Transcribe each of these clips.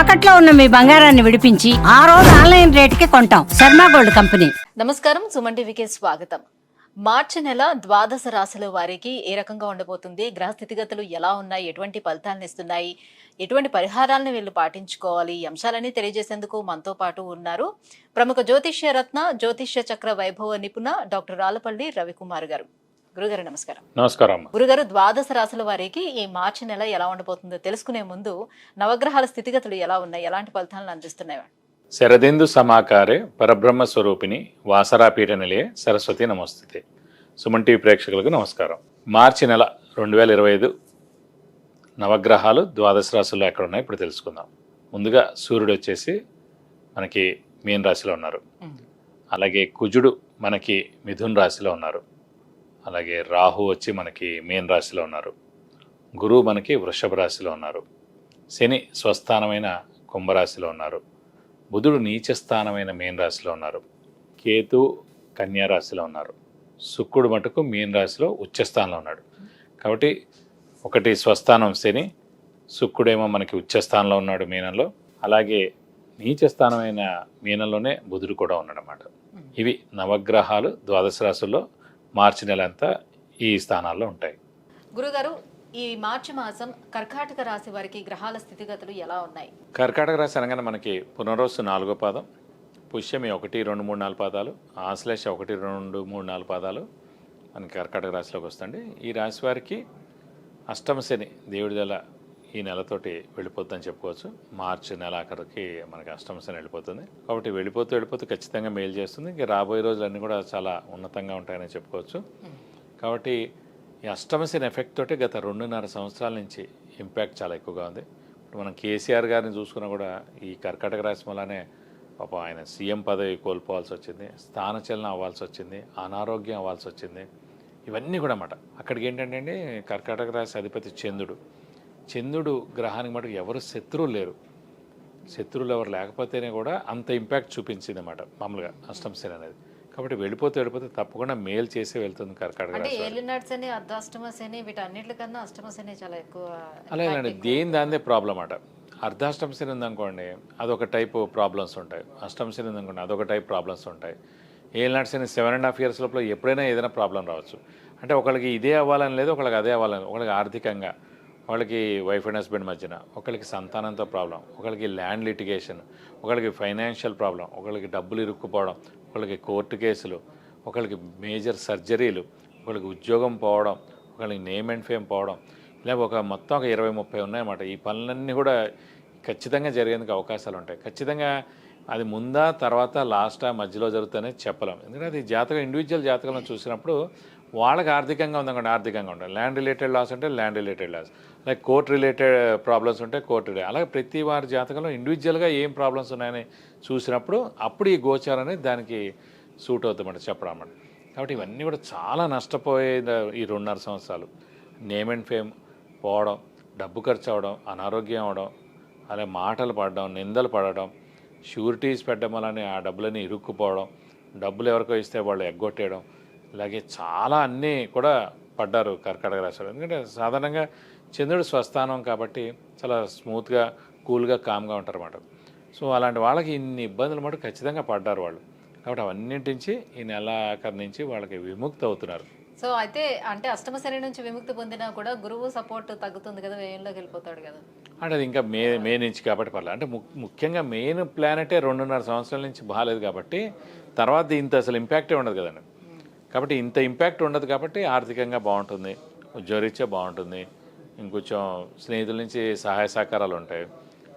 తాకట్లో ఉన్న మీ బంగారాన్ని విడిపించి ఆ రోజు ఆన్లైన్ రేటుకి కొంటాం. Sharma gold company. నమస్కారం సుమన్ టీవీకి స్వాగతం. మార్చి నెల ద్వాదశ రాశుల వారికి ఏ రకంగా ఉండబోతుంది? గ్రహ స్థితిగతులు ఎలా ఉన్నాయి? ఎటువంటి ఫలితాలను ఇస్తున్నాయి? ఎటువంటి పరిహారాలను వీళ్ళు పాటించుకోవాలి? ఈ అంశాలన్నీ తెలియజేసేందుకు మనతో పాటు ఉన్నారు ప్రముఖ జ్యోతిష్య రత్న జ్యోతిష్య చక్ర వైభవ నిపుణ డాక్టర్ రాలపల్లి రవికుమార్ గారు. గురుగారు నమస్కారం. నమస్కారం అమ్మ. గురుగారు ద్వాదశ రాశుల వారికి ఈ మార్చి నెల ఎలా ఉండబోతుందో తెలుసుకునే ముందు నవగ్రహాల స్థితిగతులు ఎలా ఉన్నాయి? ఎలాంటి ఫలితాలను అందిస్తున్నాయి? శరదిందు సమాకారే పరబ్రహ్మ స్వరూపిణి వాసరాపీఠ నిలయే సరస్వతి నమస్తే సుమన్ టీవీ ప్రేక్షకులకు నమస్కారం. మార్చి నెల రెండు వేల ఇరవై ఐదు నవగ్రహాలు ద్వాదశ రాశుల్లో ఎక్కడ ఉన్నాయో ఇప్పుడు తెలుసుకుందాం. ముందుగా సూర్యుడు వచ్చేసి మనకి మీన రాశిలో ఉన్నారు అలాగే కుజుడు మనకి మిథున్ రాశిలో ఉన్నారు. అలాగే రాహు వచ్చి మనకి మీన రాశిలో ఉన్నారు. గురువు మనకి వృషభ రాశిలో ఉన్నారు. శని స్వస్థానమైన కుంభరాశిలో ఉన్నారు. బుధుడు నీచ స్థానమైన మీన రాశిలో ఉన్నారు. కేతు కన్యా రాశిలో ఉన్నారు. శుక్రుడు మటుకు మీన రాశిలో ఉచ్చస్థానంలో ఉన్నాడు. కాబట్టి ఒకటి స్వస్థానం శని శుక్రుడేమో మనకి ఉచ్చస్థానంలో ఉన్నాడు మీనంలో. అలాగే నీచ స్థానమైన మీనంలోనే బుధుడు కూడా ఉన్నాడనమాట ఇవి నవగ్రహాలు ద్వాదశ రాశుల్లో మార్చి నెల అంతా ఈ స్థానాల్లో ఉంటాయి. గురుగారు ఈ మార్చి మాసం కర్కాటక రాశి వారికి గ్రహాల స్థితిగతులు ఎలా ఉన్నాయి? కర్కాటక రాశి అనగానే మనకి పునరోసు నాలుగో పాదం పుష్యమి ఒకటి రెండు మూడు నాలుగు పాదాలు ఆశ్లేష ఒకటి రెండు మూడు నాలుగు పాదాలు మనకి కర్కాటక రాశిలోకి వస్తుంది ఈ రాశి వారికి అష్టమ శని దేవుడి ఈ నెలతోటి వెళ్ళిపోతుందని చెప్పుకోవచ్చు. మార్చి నెల ఆఖరికి మనకి అష్టమశని వెళ్ళిపోతుంది. కాబట్టి వెళ్ళిపోతూ వెళ్ళిపోతూ ఖచ్చితంగా మేలు చేస్తుంది. ఇంకా రాబోయే రోజులన్నీ కూడా చాలా ఉన్నతంగా ఉంటాయని చెప్పుకోవచ్చు. కాబట్టి ఈ అష్టమశని ఎఫెక్ట్ తోటి గత రెండున్నర సంవత్సరాల నుంచి ఇంపాక్ట్ చాలా ఎక్కువగా ఉంది. ఇప్పుడు మనం కేసీఆర్ గారిని చూసుకున్నా కూడా ఈ కర్కాటక రాశి వల్లనే పాప ఆయన సీఎం పదవి కోల్పోవాల్సి వచ్చింది. స్థానచలనం అవ్వాల్సి వచ్చింది. అనారోగ్యం అవ్వాల్సి వచ్చింది. ఇవన్నీ కూడా అన్నమాట. అక్కడికి ఏంటంటే అండి కర్కాటక రాశి అధిపతి చంద్రుడు. చంద్రుడు గ్రహానికి మటుకు ఎవరు శత్రువులు లేరు. శత్రువులు ఎవరు లేకపోతేనే కూడా అంత ఇంపాక్ట్ చూపించింది అన్నమాట. మామూలుగా అష్టమ శని అనేది. కాబట్టి వెళ్ళిపోతే వెళ్ళిపోతే తప్పకుండా మేలు చేసి వెళ్తుంది కర్కాటక అంటే రాశి వారికి. ఏలినాటి శని అర్ధాష్టమ శని వీటన్నిటికన్నా అష్టమ శని చాలా ఎక్కువ అలాగేనండి దేని దాందే ప్రాబ్లం అట. అర్ధాష్టమ శని ఉందనుకోండి అదొక టైప్ ప్రాబ్లమ్స్ ఉంటాయి. అష్టమ శని ఉందనుకోండి అదొక టైప్ ప్రాబ్లమ్స్ ఉంటాయి. ఏళ్ళనాటి Shani seven and half years లోపల ఎప్పుడైనా ఏదైనా ప్రాబ్లం రావచ్చు. అంటే ఒకళ్ళకి ఇదే అవ్వాలని లేదు ఒకళ్ళకి అదే అవ్వాలని ఒకళ్ళకి ఆర్థికంగా. వాళ్ళకి వైఫ్ అండ్ హస్బెండ్ మధ్యన ఒకళ్ళకి సంతానంతో ప్రాబ్లం ఒకళ్ళకి ల్యాండ్ లిటిగేషన్ ఒకళ్ళకి ఫైనాన్షియల్ ప్రాబ్లం ఒకళ్ళకి డబ్బులు ఇరుక్కుపోవడం ఒకళ్ళకి కోర్టు కేసులు ఒకళ్ళకి మేజర్ సర్జరీలు ఒకళ్ళకి ఉద్యోగం పోవడం ఒకళ్ళకి నేమ్ అండ్ ఫేమ్ పోవడం ఇలా ఒక మొత్తం ఒక ఇరవై ముప్పై ఉన్నాయన్నమాట. ఈ పనులన్నీ కూడా ఖచ్చితంగా జరిగేందుకు అవకాశాలు ఉంటాయి. ఖచ్చితంగా అది ముందా తర్వాత లాస్టా మధ్యలో జరుగుతుందనే చెప్పలేం. ఎందుకంటే అది జాతకం ఇండివిజువల్ జాతకంలో చూసినప్పుడు వాళ్ళకి ఆర్థికంగా ఉందనుకోండి ఆర్థికంగా ఉంటుంది ల్యాండ్ రిలేటెడ్ లాస్ అంటే land related loss like court related problems ఉంటే కోర్ట్ రిలేటెడ్ అలాగే ప్రతి వారి జాతకంలో ఇండివిజువల్గా ఏం ప్రాబ్లమ్స్ ఉన్నాయని చూసినప్పుడు అప్పుడు ఈ గోచారం అనేది దానికి సూట్ అవుతుందన్నమాట చెప్పడం అన్నమాట కాబట్టి ఇవన్నీ కూడా చాలా నష్టపోయే ఈ రెండున్నర సంవత్సరాలు. నేమ్ అండ్ ఫేమ్ పోవడం డబ్బు ఖర్చు అవడం అనారోగ్యం అవడం అలాగే మాటలు పడడం నిందలు పడడం షూరిటీస్ పెట్టడం వలన ఆ డబ్బులని ఇరుక్కుపోవడం డబ్బులు ఎవరికో ఇస్తే వాళ్ళు ఎగ్గొట్టేయడం ఇలాగే చాలా అన్నీ కూడా పడ్డారు కర్కాటక రాశారు ఎందుకంటే సాధారణంగా చంద్రుడు స్వస్థానం కాబట్టి చాలా స్మూత్గా కూల్గా కామ్గా ఉంటారు అన్నమాట సో అలాంటి వాళ్ళకి ఇన్ని ఇబ్బందులు మటు ఖచ్చితంగా పడ్డారు వాళ్ళు. కాబట్టి అవన్నింటి నుంచి ఈ నెల ఆఖరి నుంచి వాళ్ళకి విముక్తి అవుతున్నారు. సో అయితే అంటే అష్టమ శని నుంచి విముక్తి పొందినా కూడా గురువు సపోర్ట్ తగ్గుతుంది కదా వ్యయంలోకి వెళ్ళిపోతాడు కదా. అంటే అది ఇంకా మే మే నుంచి కాబట్టి పర్లేదు. అంటే ముఖ్యంగా మెయిన్ ప్లానెటే రెండున్నర సంవత్సరాల నుంచి బాగాలేదు కాబట్టి తర్వాత ఇంత అసలు ఇంపాక్టే ఉండదు కదండి. కాబట్టి ఇంత ఇంపాక్ట్ ఉండదు కాబట్టి ఆర్థికంగా బాగుంటుంది ఉద్యోగరీత్యా బాగుంటుంది ఇంకొంచెం స్నేహితుల నుంచి సహాయ సహకారాలు ఉంటాయి.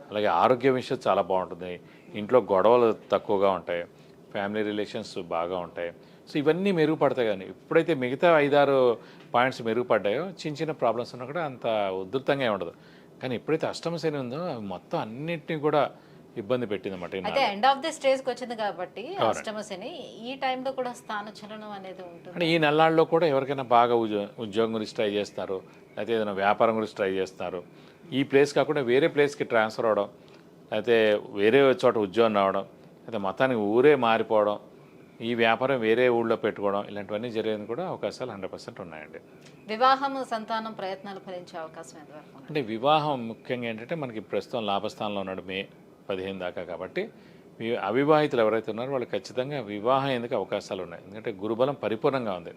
అలాగే ఆరోగ్య విషయం చాలా బాగుంటుంది. ఇంట్లో గొడవలు తక్కువగా ఉంటాయి. ఫ్యామిలీ రిలేషన్స్ బాగా ఉంటాయి. సో ఇవన్నీ మెరుగుపడతాయి కానీ ఎప్పుడైతే మిగతా ఐదారు పాయింట్స్ మెరుగుపడ్డాయో చిన్న చిన్న ప్రాబ్లమ్స్ ఉన్నా కూడా అంత ఉధృతంగా ఉండదు. కానీ ఎప్పుడైతే అష్టమ శని ఉందో అవి మొత్తం అన్నింటినీ కూడా ఇబ్బంది పెట్టిందన్నమాట ఈ అయితే. ఎండ్ ఆఫ్ ది స్టేజ్కి వచ్చింది కాబట్టి అష్టమ శని ఈ టైంలో కూడా స్థాన చలనం అనేది ఉంటుంది అంటే ఈ నెలల్లో కూడా ఎవరికైనా బాగా ఉద్యో ఉద్యోగం గురించి ట్రై చేస్తారు లేకపోతే ఏదైనా వ్యాపారం గురించి ట్రై చేస్తారు ఈ ప్లేస్ కాకుండా వేరే ప్లేస్కి ట్రాన్స్ఫర్ అవడం లేకపోతే వేరే చోట ఉద్యోగం రావడం లేకపోతే మొత్తానికి ఊరే మారిపోవడం ఈ వ్యాపారం వేరే ఊళ్ళో పెట్టుకోవడం ఇలాంటివన్నీ జరిగేందుకు కూడా అవకాశాలు హండ్రెడ్ పర్సెంట్ ఉన్నాయండి వివాహం సంతానం ప్రయత్నాలు ఫలించే అవకాశం? అంటే వివాహం ముఖ్యంగా ఏంటంటే మనకి ప్రస్తుతం లాభస్థానంలో ఉన్నాడు మే పదిహేను దాకా కాబట్టి అవివాహితులు ఎవరైతే ఉన్నారో వాళ్ళు ఖచ్చితంగా వివాహం ఎందుకు అవకాశాలు ఉన్నాయి? ఎందుకంటే గురుబలం పరిపూర్ణంగా ఉంది.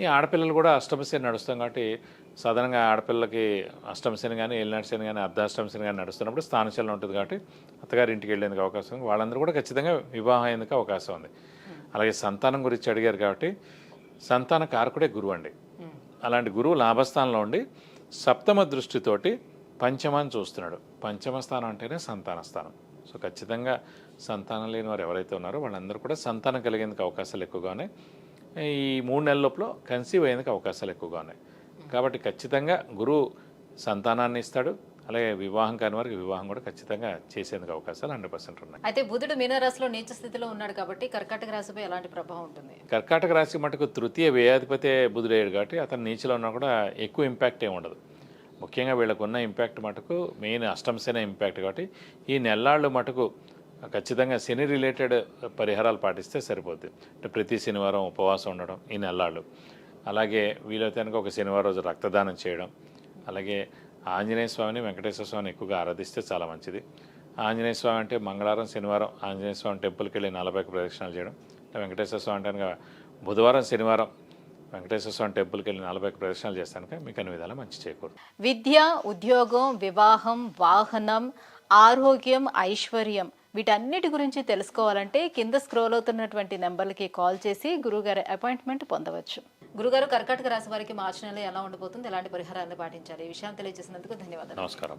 ఈ ఆడపిల్లలు కూడా అష్టమశని నడుస్తాం కాబట్టి సాధారణంగా ఆడపిల్లలకి అష్టమశని కానీ ఏలినాటి శని కానీ అర్ధాష్టమశని కానీ నడుస్తున్నప్పుడు స్థానశలం ఉంటుంది కాబట్టి అత్తగారి ఇంటికి వెళ్ళేందుకు అవకాశం ఉంది. వాళ్ళందరూ కూడా ఖచ్చితంగా వివాహం అయ్యేందుకు అవకాశం ఉంది. అలాగే సంతానం గురించి అడిగారు కాబట్టి సంతాన కారకుడే గురువు అండి. అలాంటి గురువు లాభస్థానంలో ఉండి సప్తమ దృష్టితోటి పంచమాన్ని చూస్తున్నాడు. పంచమ స్థానం అంటేనే సంతాన స్థానం. సో ఖచ్చితంగా సంతానం లేని వారు ఎవరైతే ఉన్నారో వాళ్ళందరూ కూడా సంతానం కలిగేందుకు అవకాశాలు ఎక్కువగా ఉన్నాయి. ఈ మూడు నెలల లోపల కన్సీవ్ అయ్యేందుకు అవకాశాలు ఎక్కువగా ఉన్నాయి. కాబట్టి ఖచ్చితంగా గురువు సంతానాన్ని ఇస్తాడు. అలాగే వివాహం కాని వారికి వివాహం కూడా ఖచ్చితంగా చేసేందుకు అవకాశాలు హండ్రెడ్ పర్సెంట్ ఉన్నాయి. అయితే బుధుడు మీనరాశిలో నీచ స్థితిలో ఉన్నాడు కాబట్టి కర్కాటక రాశిపై ఎలాంటి ప్రభావం ఉంటుంది? కర్కాటక రాశి మటుకు తృతీయ వ్యయాధిపతే బుధుడయ్యాడు కాబట్టి అతను నీచిలో ఉన్నా కూడా ఎక్కువ ఇంపాక్ట్ ఏమి ఉండదు. ముఖ్యంగా వీళ్ళకున్న ఇంపాక్ట్ మటుకు మెయిన్ అష్టంసేన ఇంపాక్ట్ కాబట్టి ఈ నెల్లాళ్ళు మటుకు ఖచ్చితంగా శని రిలేటెడ్ పరిహారాలు పాటిస్తే సరిపోద్ది. అంటే ప్రతి శనివారం ఉపవాసం ఉండడం ఈ నెల్లాళ్ళు. అలాగే వీలైతే కనుక ఒక శనివారం రోజు రక్తదానం చేయడం. అలాగే ఆంజనేయ స్వామిని వెంకటేశ్వర స్వామిని ఎక్కువగా ఆరాధిస్తే చాలా మంచిది. ఆంజనేయ స్వామి అంటే మంగళవారం శనివారం ఆంజనేయ స్వామి టెంపుల్కి వెళ్ళి నలభై ప్రదక్షిణాలు చేయడం. వెంకటేశ్వర స్వామి అంటే బుధవారం శనివారం వెంకటేశ్వర స్వామి టెంపుల్కి వెళ్ళి నలభై ప్రదక్షిణాలు చేస్తాను కనుక మీకు అన్ని విధాలా మంచి చేకూరు విద్య ఉద్యోగం వివాహం వాహనం ఆరోగ్యం ఐశ్వర్యం వీటన్నిటి గురించి తెలుసుకోవాలంటే కింద స్క్రోల్ అవుతున్నటువంటి నెంబర్లకి కాల్ చేసి గురుగారి అపాయింట్మెంట్ పొందవచ్చు. గురుగారు కర్కాటక రాశి వారికి మార్చి నెల ఎలా ఉండబోతుంది ఎలాంటి పరిహారాలను పాటించాలి? ఈ విషయాన్ని తెలియజేసినందుకు ధన్యవాదాలు. నమస్కారం.